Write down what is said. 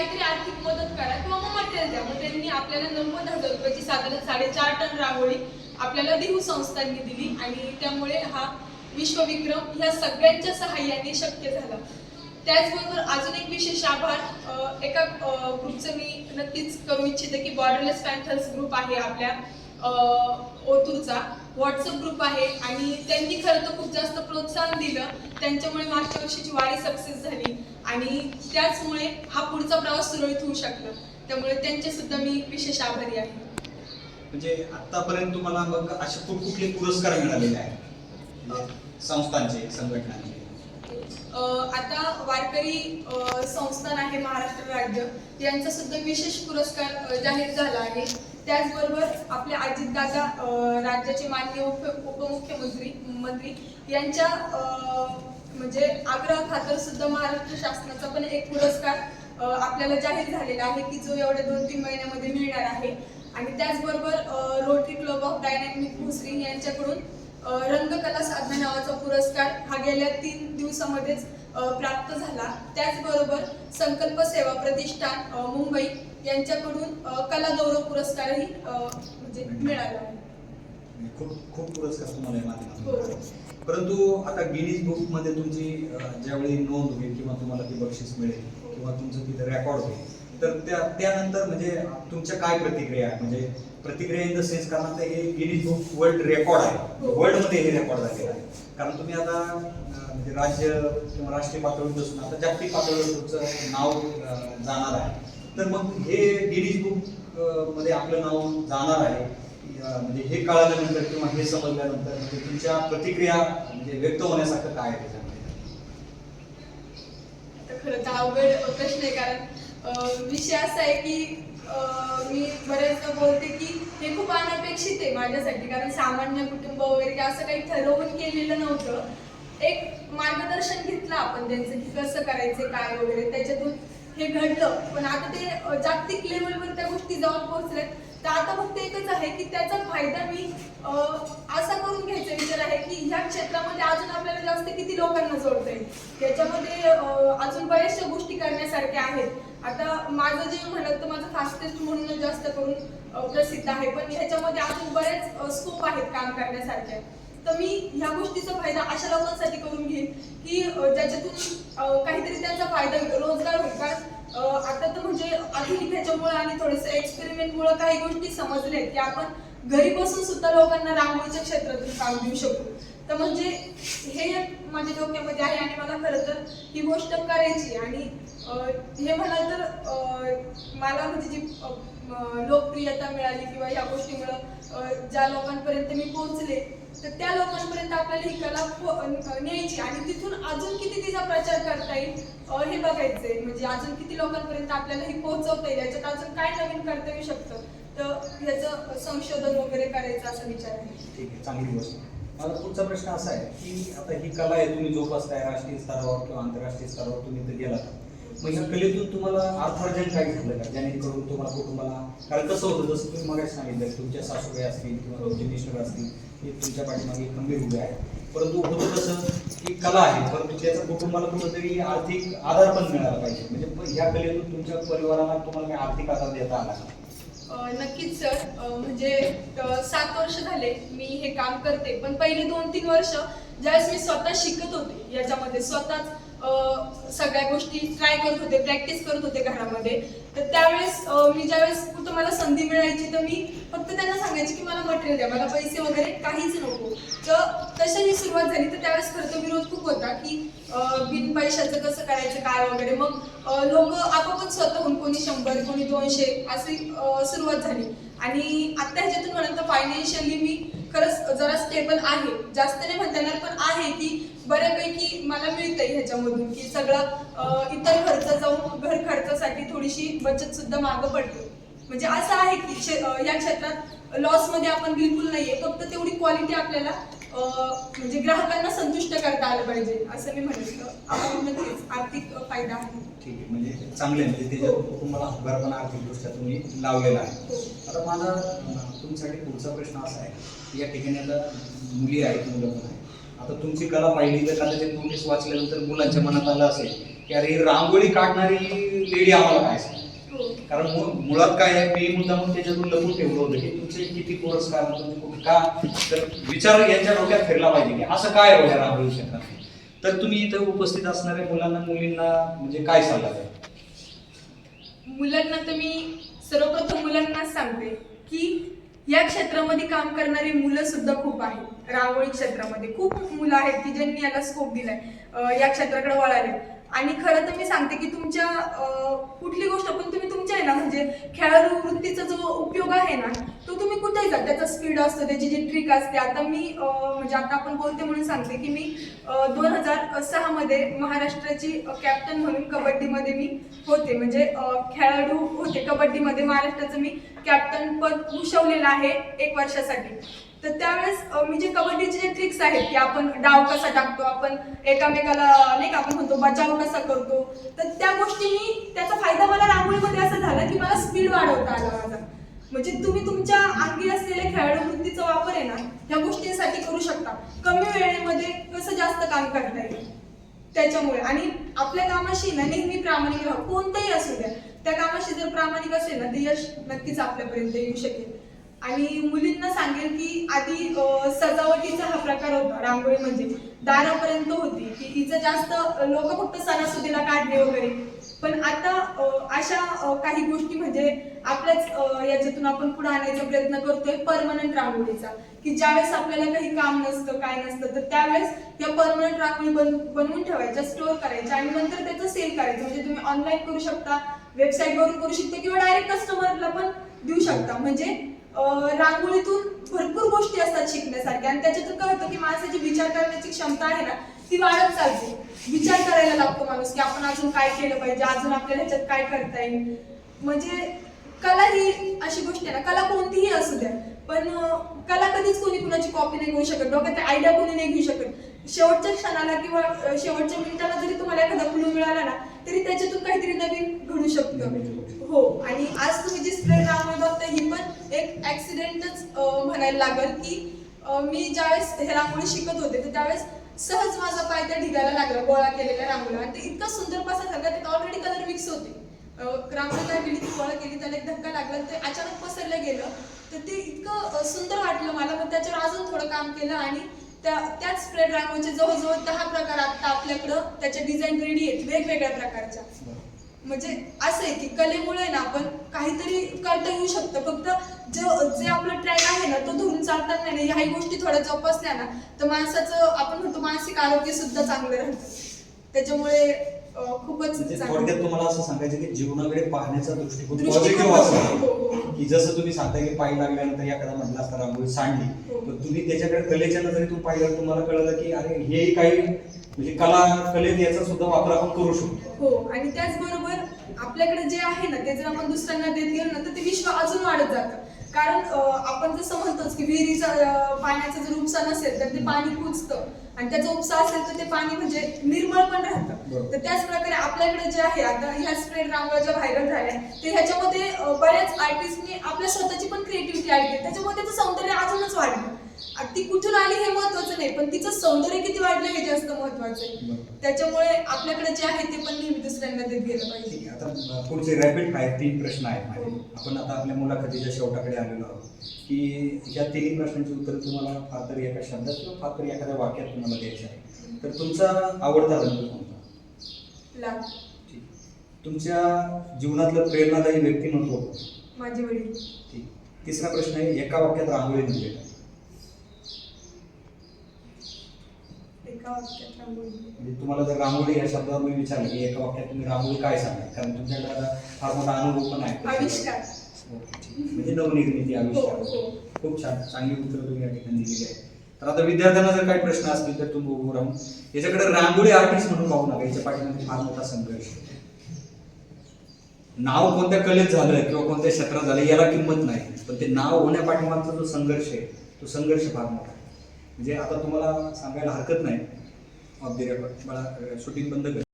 काहीतरी आर्थिक मदत करा किंवा मग मटेरियल द्या. मग त्यांनी आपल्याला नव्वद हजार रुपयाची साधारण साडेचार टन रांगोळी आपल्याला देहू संस्थांनी दिली आणि त्यामुळे हा विश्वविक्रम ह्या सगळ्यांच्या सहाय्याने शक्य झाला. त्याचबरोबर अजून एक विशेष आभार एका ग्रुपचं मी नक्कीच करू इच्छिते की बॉर्डरलेस पॅन्थर्स ग्रुप आहे आपल्या ओतूरचा. व्हॉट्सअप ग्रुप आहे आणि त्यांनी खरं तर खूप जास्त प्रोत्साहन दिलं. त्यांच्यामुळे मागच्या वर्षीची वारी सक्सेस झाली. आणि त्याचमुळे हा पुढचा प्रवास सुरळीत होऊ शकला. त्यामुळे त्यांचे सुद्धा मी विशेष आभारी आहे. म्हणजे आतापर्यंत तुम्हाला मग असे कुठ कुठले पुरस्कार मिळालेले आहेत? म्हणजे संस्थांचे संघटनांचे. आता वारकरी संस्थान आहे महाराष्ट्र राज्य. यांचा सुद्धा विशेष पुरस्कार जाहीर झाला आहे. त्याचबरोबर आपले अजितदादा राज्याचे माननीय उप उपमुख्यमंत्री मंत्री यांच्या अ, म्हणजे आग्रह खातर सुद्धा महाराष्ट्र शासनाचा पण एक पुरस्कार आपल्याला जाहीर झालेला आहे की जो एवढ्या दोन तीन महिन्यामध्ये मिळणार आहे. आणि त्याचबरोबर Rotary club of dynamic Bhosari यांच्याकडून रंगकला साधना नावाचा पुरस्कार हा गेल्या तीन दिवसामध्येच प्राप्त झाला. त्याचबरोबर संकल्प सेवा प्रतिष्ठान मुंबई यांच्याकडून कला गौरव पुरस्कारही म्हणजे मिळाला खूप खूप पुरस्कार तुम्हाला हो. परंतु आता गिनीज बुकमध्ये तुमची ज्यावेळी नोंद होईल किंवा तुम्हाला ती बक्षीस मिळेल किंवा तुमचं तिथे रेकॉर्ड होईल तर त्या त्यानंतर म्हणजे तुमच्या काय प्रतिक्रिया आहे म्हणजे प्रतिक्रिया इन द सेन्स कारण हे गिनीज बुक वर्ल्ड रेकॉर्ड आहे हो. वर्ल्डमध्ये हे रेकॉर्ड झालेलं आहे कारण तुम्ही आता म्हणजे राज्य किंवा राष्ट्रीय पातळीवर बसून आता जागतिक पातळीवर तुमचं नाव जाणार आहे तर मग हे गिनीज बुकमध्ये आपलं नाव जाणार आहे म्हणजे हे कळाल्यानंतर किंवा हे समजल्यानंतर म्हणजे तुमच्या प्रतिक्रिया म्हणजे व्यक्त होण्यासारखं काय आहे त्याच्यामध्ये? खरं तर अवघड प्रश्न आहे कारण विषय असा आहे की मी बऱ्याचदा बोलते की हे खूप अनपेक्षित आहे माझ्यासाठी कारण सामान्य कुटुंब वगैरे असं काही ठरवून केलेलं नव्हतं. एक मार्गदर्शन घेतलं आपण त्यांचं की कसं करायचं काय वगैरे त्याच्यातून हे घडलं. पण आता ते जागतिक लेवलवर त्या गोष्टी जाऊन पोहोचल्यात. तर आता फक्त एकच आहे की त्याचा फायदा मी असा करून घ्यायचा विचार आहे की ह्या क्षेत्रामध्ये अजून आपल्याला जास्त किती लोकांना जोडता येईल? त्याच्यामध्ये अजून बऱ्याचशा गोष्टी करण्यासारख्या आहेत. आता माझं जे म्हणत तर माझं फास्टेस्ट म्हणून जास्त करून प्रसिद्ध आहे. पण ह्याच्यामध्ये अजून बरेच स्कोप आहेत काम करण्यासारखे तर मी ह्या गोष्टीचा फायदा अशा लोकांसाठी करून घेईन की ज्याच्यातून काहीतरी त्यांचा फायदा होईल रोजगार होईल कारण अं, आता तर म्हणजे त्याच्यामुळे आणि थोडंसं एक्सपेरिमेंटमुळे काही गोष्टी समजले की आपण घरी बसून सुद्धा लोकांना रांगोळीच्या क्षेत्रातून काम देऊ शकतो. तर म्हणजे हे एक माझ्या डोक्यामध्ये आहे आणि मला खरं तर ही गोष्ट करायची आणि हे म्हणाल तर मला म्हणजे जी लोकप्रियता मिळाली किंवा या गोष्टीमुळं ज्या लोकांपर्यंत मी पोहोचले तर त्या लोकांपर्यंत आपल्याला ही कला न्यायची आणि तिथून अजून किती तिचा प्रचार करता येईल हे बघायचंय म्हणजे अजून किती लोकांपर्यंत आपल्याला ही पोहोचवता येईल याच्यात अजून काय नवीन करता येऊ शकतं? तर याचं संशोधन वगैरे करायचं असा विचार आहे. ठीक आहे चांगली गोष्ट. माझा पुढचा प्रश्न असा आहे की आता ही कला आहे तुम्ही जोपासताय राष्ट्रीय स्तरावर किंवा आंतरराष्ट्रीय स्तरावर तुम्ही तर गेला मग ह्या कलेतून तुम्हाला अर्थार्जन काय झालं का? जेणेकरून तुम्हाला कुटुंबाला कारण कसं होतं? जसं तुम्ही मग सांगितलं तुमच्या सासूबाई असतील किंवा तुमचे असतील हे तुमच्या पाठीमागे खंबीर उभे आहेत. परंतु होतं कसं की कला आहे परंतु त्याचा कुटुंबाला कुठंतरी आर्थिक आधार पण मिळाला पाहिजे. म्हणजे ह्या कलेतून तुमच्या परिवाराला तुम्हाला काही आर्थिक आधार देता आला का? नक्कीच सर. म्हणजे सात वर्ष झाले मी हे काम करते. पण पहिले दोन तीन वर्ष ज्यावेळेस मी स्वतः शिकत होते याच्यामध्ये स्वतःच सगळ्या गोष्टी ट्राय करत होते प्रॅक्टिस करत होते घरामध्ये. तर त्यावेळेस मी ज्यावेळेस कुठं मला संधी मिळायची तर मी फक्त त्यांना सांगायचे की मला मटेरियल द्या मला पैसे वगैरे काहीच नको. तर तशाही सुरुवात झाली तर त्यावेळेस खर्च विरोध खूप होता की बिन पैशाचं कसं करायचं काय वगैरे. मग लोक आपोआपच स्वतःहून कोणी शंभर कोणी दोनशे अशी सुरुवात झाली. आणि आत्ता ह्याच्यातून म्हणत तर फायनान्शियली मी खरंच जरा स्टेबल आहे. जास्त नाही म्हणता येणार पण आहे की बऱ्यापैकी मला मिळतंय ह्याच्यामधून की सगळं इतर खर्च जाऊन घर खर्चासाठी थोडीशी बचत सुद्धा मागं पडते. म्हणजे असं आहे की या क्षेत्रात लॉसमध्ये आपण बिलकुल नाहीये. फक्त तेवढी क्वालिटी आपल्याला म्हणजे ग्राहकांना संतुष्ट करता आलं पाहिजे असं मी आपण नक्कीच आर्थिक फायदा आहे. ठीक आहे. म्हणजे चांगले. म्हणजे त्याच्या हो. कुटुंबाला हातभार पण आर्थिकदृष्ट्या तुम्ही लावलेला आहे. हो. आता माझा अं, तुमच्यासाठी पुढचा प्रश्न असा आहे की या ठिकाणी आता मुली आहेत मुलं पण आहेत. आता तुमची कला पाहिली तर कदाचित नोटीस वाचल्यानंतर मुलांच्या मनात आलं असेल की अरे रांगोळी काढणारी लेडी आम्हाला काय हो. कारण मु- मुळात काय आहे मी मुद्दा म्हणून त्याच्यातून लपून ठेवलं होतं की तुमचे किती पुरस्कार तुमचे कुठे का? तर विचार यांच्या डोक्यात फिरला पाहिजे की असं काय आहे या रांगोळी क्षेत्रात तर तुम्ही इथं उपस्थित असणाऱ्या मुलांना मुलींना म्हणजे काय सल्ला द्याल? मुलांना तर मी सर्वप्रथम मुलांनाच सांगते की या क्षेत्रामध्ये काम करणारी मुलं सुद्धा खूप आहेत. रांगोळी क्षेत्रामध्ये खूप मुलं आहेत की ज्यांनी याला स्कोप दिलाय. या क्षेत्राकडे वळाले. आणि खरं तर मी सांगते की तुमच्या कुठली गोष्ट पण तुम्ही तुमच्या आहे ना म्हणजे खेळाडू वृत्तीचा जो उपयोग आहे ना तो तुम्ही कुठेही जा त्याचा स्पीड असतो त्याची जी ट्रिक असते. आता मी म्हणजे आता आपण बोलते म्हणून सांगते की मी दोन हजार सहा मध्ये महाराष्ट्राची कॅप्टन म्हणून कबड्डीमध्ये मी होते. म्हणजे खेळाडू होते. कबड्डीमध्ये महाराष्ट्राचं मी कॅप्टन पद भूषवलेलं आहे एक वर्षासाठी. तर त्यावेळेस म्हणजे कबड्डीचे जे ट्रिक्स आहेत की आपण डाव कसा टाकतो आपण एकामेकाला नाही का आपण म्हणतो बचाव कसा करतो तर त्या गोष्टींनी त्याचा फायदा मला रांगोळीमध्ये असा झाला की मला स्पीड वाढवता आला माझा. म्हणजे तुम्ही तुमच्या अंगी असलेल्या खेळाडू वृत्तीचा वापर आहे ना ह्या गोष्टींसाठी करू शकता. कमी वेळेमध्ये कसं जास्त काम करता येईल? त्याच्यामुळे. आणि आपल्या कामाशी ना नेहमी प्रामाणिक राहा. कोणतंही असू द्या. त्या कामाशी जर प्रामाणिक असेल ना ते यश नक्कीच आपल्यापर्यंत येऊ शकेल. आणि मुलींना सांगेल की आधी सजावटीचा हा प्रकार होता रांगोळी म्हणजे. दारापर्यंत होती की तिचं जास्त लोक फक्त सणासुदीला काढले वगैरे. पण आता अशा काही गोष्टी म्हणजे आपल्याच याच्यातून आपण पुढे आणायचा प्रयत्न करतोय परमनंट रांगोळीचा. की ज्यावेळेस आपल्याला काही काम नसतं काय नसतं तर त्यावेळेस या परमनंट रांगोळी बन बनवून ठेवायच्या स्टोअर करायच्या आणि नंतर त्याचं सेल करायचं. म्हणजे तुम्ही ऑनलाईन करू शकता वेबसाईटवरून करू शकता किंवा डायरेक्ट कस्टमरला पण देऊ शकता. म्हणजे रांगोळीतून भरपूर गोष्टी असतात शिकण्यासारख्या. आणि त्याच्यातून काय होतं की माणसाची विचार करण्याची क्षमता आहे ना ती वाढत चालते. विचार करायला लागतो माणूस की आपण अजून काय केलं पाहिजे अजून आपल्याला ह्याच्यात काय करता येईल? म्हणजे कला ही अशी गोष्ट आहे ना कला कोणतीही असू द्या पण कला कधीच कोणी कुणाची कॉपी नाही घेऊ शकत डोक्यात आयडिया कोणी नाही घेऊ शकत. शेवटच्या क्षणाला किंवा शेवटच्या मिनिटाला जरी तुम्हाला एखादा क्लू मिळाला ना तरी त्याच्यातून काहीतरी नवीन घडू शकतं. हो आणि आज तुम्ही जी ऍक्सिडेंटच म्हणायला लागल की मी ज्यावेळेस हे रांगोळी शिकत होते तर त्यावेळेस सहज माझा पाय त्या ढिगाला लागला गोळा केलेल्या रांगोळ्या आणि ते इतका सुंदर पासा झाला त्यात ऑलरेडी कलर मिक्स होते. रांगोळी काय केली ती गोळा केली त्याला एक धक्का लागला ते अचानक पसरलं गेलं. तर ते इतकं सुंदर वाटलं मला मग त्याच्यावर अजून थोडं काम केलं आणि त्या त्याच स्प्रेड रांगोळीचे जवळजवळ दहा प्रकार आता आपल्याकडं त्याच्या डिझाईन रेडी आहेत वेगवेगळ्या प्रकारच्या. म्हणजे असं आहे की कलेमुळे ना आपण काहीतरी करता येऊ शकतं फक्त जो जे आपलं ट्रॅक आहे ना तो धरून चालताना नाही ह्याही गोष्टी थोड्या जोपासल्या ना तर माणसाचं आपण म्हणतो मानसिक आरोग्य सुद्धा चांगलं राहतं त्याच्यामुळे खूपच म्हणजे. थोडक्यात तुम्हाला असं सांगायचं की जीवनाकडे पाहण्याचा दृष्टिकोन पॉझिटिव्ह हो, हो, हो. की जसं तुम्ही सांगताय की पायी लागल्यानंतर एखादा म्हटला असता रांगोळी सांडली. तर तुम्ही त्याच्याकडे कलेच्या नजरेतून पाहिलं तुम्हाला कळलं की अरे हे काही म्हणजे कला कलेत याचा सुद्धा वापर आपण करू शकतो हो आणि त्याचबरोबर आपल्याकडे जे आहे ना ते जर आपण दुसऱ्यांना देत गेलो ना तर ते विश्व अजून वाढत जातं कारण आपण जसं म्हणतोच की विहिरीचा पाण्याचा जर उपसा नसेल तर ते पाणी कुजतं आणि त्याचा उपसा असेल तर ते पाणी म्हणजे निर्मळ पण राहतं. तर त्याच प्रकारे आपल्याकडे जे आहे आता ह्या स्प्रेड रांगोळ्या ज्या व्हायरल झाल्या तर ह्याच्यामध्ये बऱ्याच आर्टिस्टनी आपल्या स्वतःची पण क्रिएटिव्हिटी ऍड केली त्याच्यामुळे त्याचं सौंदर्य अजूनच वाढलं. ती कुठून आली हे महत्वाचं नाही पण तिचं सौंदर्य किती वाढलं हे जास्त महत्वाचं आहे. त्याच्यामुळे आपल्याकडे जे आहे ते पण नेहमी दुसऱ्यांना देत गेलं पाहिजे. आता पुढचे रॅपिड फायर तीन प्रश्न आहेत माझे. आपण आता आपल्या मुलाखतीच्या शेवटाकडे आलेलो आहोत की या तिन्ही प्रश्नांची उत्तर तुम्हाला फार तरी एका शब्दात किंवा फार तरी एखाद्या वाक्यात तुम्हाला द्यायचं आहे तर तुमचा आवडता रंग कोणता? तुमच्या जीवनातलं प्रेरणादायी व्यक्तिमत्व? माझे वडील. ठीक. तिसरा प्रश्न आहे एका वाक्यात रांगोळी म्हणजे काय एका वाक्यात रांगोळी. म्हणजे तुम्हाला जर रांगोळी या शब्दावर मी विचारलं की एका वाक्यात तुम्ही रांगोळी काय सांगाल कारण तुमच्याकडे आता फार मोठा अनुभव पण आहे. आविष्कार. ओके, ठीक. म्हणजे नवनिर्मिती हो आविष्कार. हो. खूप छान. चांगली उत्तर तुम्ही या ठिकाणी दिलेली आहे तर आता विद्यार्थ्यांना जर काही प्रश्न असतील तर तुम्ही उभं राहून याच्याकडे रांगोळी आर्टिस्ट म्हणून पाहू नका. याच्या पाठीमागे फार मोठा संघर्ष आहे. नाव कोणत्या कलेत झालं किंवा कोणत्या क्षेत्रात झालं याला किंमत नाही. पण ते नाव होण्यापाठीमागचा जो संघर्ष आहे तो संघर्ष फार मोठा आहे. म्हणजे आता तुम्हाला सांगायला हरकत नाही ऑफ द रेकॉर्ड मला शूटिंग बंद कर